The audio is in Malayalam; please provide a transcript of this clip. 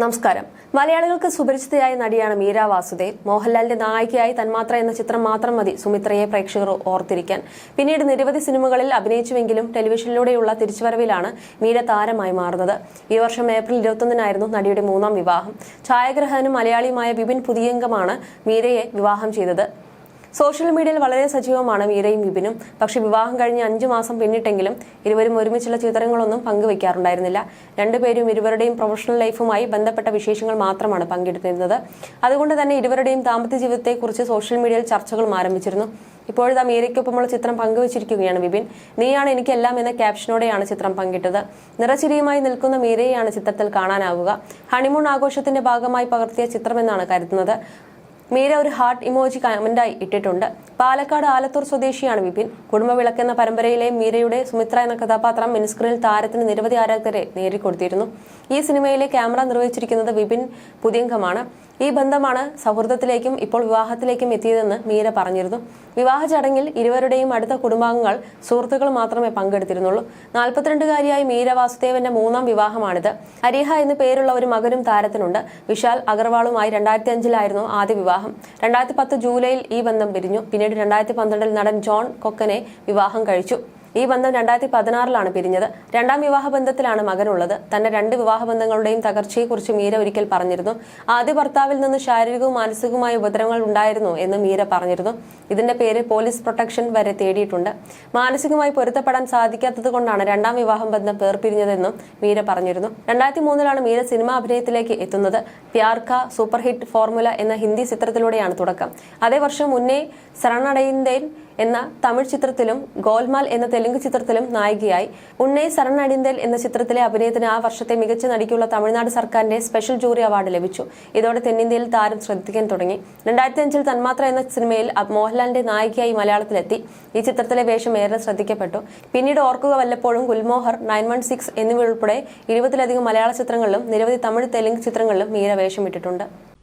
നമസ്കാരം. മലയാളികൾക്ക് സുപരിചിതയായ നടിയാണ് മീര വാസുദേവ്. മോഹൻലാലിന്റെ നായികയായി തന്മാത്ര എന്ന ചിത്രം മാത്രം മതി സുമിത്രയെ പ്രേക്ഷകർ ഓർത്തിരിക്കാൻ. പിന്നീട് നിരവധി സിനിമകളിൽ അഭിനയിച്ചുവെങ്കിലും ടെലിവിഷനിലൂടെയുള്ള തിരിച്ചുവരവിലാണ് മീര താരമായി മാറുന്നത്. ഈ വർഷം ഏപ്രിൽ ഇരുപത്തൊന്നിനായിരുന്നു നടിയുടെ മൂന്നാം വിവാഹം. ഛായാഗ്രഹകനും മലയാളിയുമായ വിപിൻ പുതിയംഗമാണ് മീരയെ വിവാഹം ചെയ്തത്. സോഷ്യൽ മീഡിയയിൽ വളരെ സജീവമാണ് മീരയും വിപിനും. പക്ഷേ വിവാഹം കഴിഞ്ഞ് അഞ്ചു മാസം പിന്നിട്ടെങ്കിലും ഇരുവരും ഒരുമിച്ചുള്ള ചിത്രങ്ങളൊന്നും പങ്കുവെക്കാറുണ്ടായിരുന്നില്ല. രണ്ടുപേരും ഇരുവരുടെയും പ്രൊഫഷണൽ ലൈഫുമായി ബന്ധപ്പെട്ട വിശേഷങ്ങൾ മാത്രമാണ് പങ്കെടുത്തിരുന്നത്. അതുകൊണ്ട് തന്നെ ഇരുവരുടെയും ദാമ്പത്യ ജീവിതത്തെക്കുറിച്ച് സോഷ്യൽ മീഡിയയിൽ ചർച്ചകളും ആരംഭിച്ചിരുന്നു. ഇപ്പോഴത്തെ മീരയ്ക്കൊപ്പമുള്ള ചിത്രം പങ്കുവച്ചിരിക്കുകയാണ് വിപിൻ. നീയാണ് എനിക്കെല്ലാം എന്ന ക്യാപ്ഷനോടെയാണ് ചിത്രം പങ്കിട്ടത്. നിറച്ചിരിയുമായി നിൽക്കുന്ന മീരയെയാണ് ചിത്രത്തിൽ കാണാനാവുക. ഹണിമൂൺ ആഘോഷത്തിന്റെ ഭാഗമായി പകർത്തിയ ചിത്രമെന്നാണ് കരുതുന്നത്. മീര ഒരു ഹാർട്ട് ഇമോജി കമന്റായി ഇട്ടിട്ടുണ്ട്. പാലക്കാട് ആലത്തൂർ സ്വദേശിയാണ് വിപിൻ. കുടുംബവിളക്ക് എന്ന പരമ്പരയിലെ മീരയുടെ സുമിത്ര എന്ന കഥാപാത്രം മിനിസ്ക്രീനിൽ താരത്തിന് നിരവധി ആരാധകരെ നേരിക്കൊടുത്തിരുന്നു ഈ സിനിമയിലെ ക്യാമറ നിർവഹിച്ചിരിക്കുന്നത് വിപിൻ പുതിയംഗമാണ്. ഈ ബന്ധമാണ് സൗഹൃദത്തിലേക്കും ഇപ്പോൾ വിവാഹത്തിലേക്കും എത്തിയതെന്ന് മീര പറഞ്ഞിരുന്നു. വിവാഹ ചടങ്ങിൽ ഇരുവരുടെയും അടുത്ത കുടുംബാംഗങ്ങൾ സുഹൃത്തുക്കൾ മാത്രമേ പങ്കെടുത്തിരുന്നുള്ളൂ. നാൽപ്പത്തിരണ്ടുകാരിയായ മീര വാസുദേവന്റെ മൂന്നാം വിവാഹമാണിത്. അരിഹ എന്ന് പേരുള്ള ഒരു മകനും താരത്തിനുണ്ട്. വിശാൽ അഗർവാളുമായി രണ്ടായിരത്തി അഞ്ചിലായിരുന്നു ആദ്യ വിവാഹം. രണ്ടായിരത്തി പത്ത് ജൂലൈയിൽ ഈ ബന്ധം പിരിഞ്ഞു. പിന്നീട് രണ്ടായിരത്തി പന്ത്രണ്ടിൽ നടൻ ജോൺ കൊക്കനെ വിവാഹം കഴിച്ചു. ഈ ബന്ധം രണ്ടായിരത്തി പതിനാറിലാണ് പിരിഞ്ഞത്. രണ്ടാം വിവാഹ ബന്ധത്തിലാണ് മകനുള്ളത്. തന്റെ രണ്ട് വിവാഹ ബന്ധങ്ങളുടെയും തകർച്ചയെക്കുറിച്ച് മീര ഒരിക്കൽ പറഞ്ഞിരുന്നു. ആദ്യ ഭർത്താവിൽ നിന്ന് ശാരീരികവും മാനസികവുമായ ഉപദ്രവങ്ങൾ ഉണ്ടായിരുന്നു എന്ന് മീര പറഞ്ഞിരുന്നു. ഇതിന്റെ പേര് പോലീസ് പ്രൊട്ടക്ഷൻ വരെ തേടിയിട്ടുണ്ട്. മാനസികമായി പൊരുത്തപ്പെടാൻ സാധിക്കാത്തത് കൊണ്ടാണ് രണ്ടാം വിവാഹം ബന്ധം പേർപിരിഞ്ഞതെന്നും മീര പറഞ്ഞിരുന്നു. രണ്ടായിരത്തി മൂന്നിലാണ് മീര സിനിമാ അഭിനയത്തിലേക്ക് എത്തുന്നത്. പ്യാർക്ക സൂപ്പർ ഹിറ്റ് ഫോർമുല എന്ന ഹിന്ദി ചിത്രത്തിലൂടെയാണ് തുടക്കം. അതേ വർഷം മുന്നേ ശരണടയിന്തേൻ എന്ന തമിഴ് ചിത്രത്തിലും ഗോൽമാൽ എന്ന തെലുങ്ക് ചിത്രത്തിലും നായികയായി. ഉണ്ണേ സരണടിന്തൽ എന്ന ചിത്രത്തിലെ അഭിനയത്തിന് ആ വർഷത്തെ മികച്ച നടിക്കുള്ള തമിഴ്നാട് സർക്കാരിന്റെ സ്പെഷ്യൽ ജൂറി അവാർഡ് ലഭിച്ചു. ഇതോടെ തെന്നിന്ത്യയിൽ താരം ശ്രദ്ധിക്കാൻ തുടങ്ങി. രണ്ടായിരത്തി അഞ്ചിൽ തന്മാത്ര എന്ന സിനിമയിൽ മോഹൻലാലിന്റെ നായികയായി മലയാളത്തിലെത്തി. ഈ ചിത്രത്തിലെ വേഷം ഏറെ ശ്രദ്ധിക്കപ്പെട്ടു. പിന്നീട് ഓർക്കുക വല്ലപ്പോഴും ഗുൽമോഹർ നയൻ വൺ സിക്സ് എന്നിവ ഉൾപ്പെടെ ഇരുപതിലധികം മലയാള ചിത്രങ്ങളിലും നിരവധി തമിഴ് തെലുങ്ക് ചിത്രങ്ങളിലും മീര വേഷമിട്ടിട്ടുണ്ട്